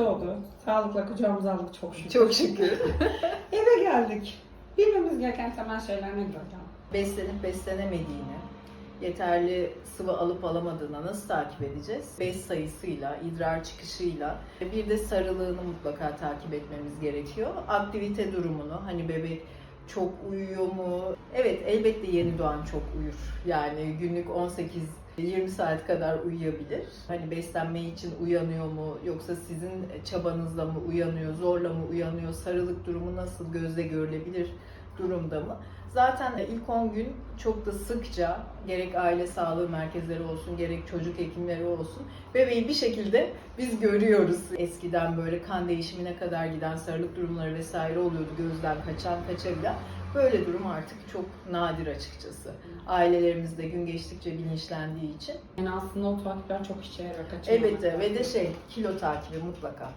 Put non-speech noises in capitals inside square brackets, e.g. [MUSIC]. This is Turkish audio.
doğdu. Sağlıkla kucağımıza aldık çok şükür. Çok şükür. [LAUGHS] Eve geldik. Bilmemiz gereken temel şeyler nedir hocam? Beslenip beslenemediğini, yeterli sıvı alıp alamadığına nasıl takip edeceğiz? Bez sayısıyla, idrar çıkışıyla, bir de sarılığını mutlaka takip etmemiz gerekiyor. Aktivite durumunu, hani bebek çok uyuyor mu? Evet elbette yeni doğan çok uyur. Yani günlük 18 20 saat kadar uyuyabilir. Hani beslenme için uyanıyor mu yoksa sizin çabanızla mı uyanıyor, zorla mı uyanıyor, sarılık durumu nasıl gözle görülebilir durumda mı? Zaten ilk 10 gün çok da sıkça gerek aile sağlığı merkezleri olsun gerek çocuk hekimleri olsun bebeği bir şekilde biz görüyoruz. Eskiden böyle kan değişimine kadar giden sarılık durumları vesaire oluyordu gözden kaçan kaçabilen. Böyle durum artık çok nadir açıkçası. Ailelerimiz de gün geçtikçe bilinçlendiği için. Yani aslında o takipler çok işe kaçırmamak Elbette ve de şey kilo takibi mutlaka.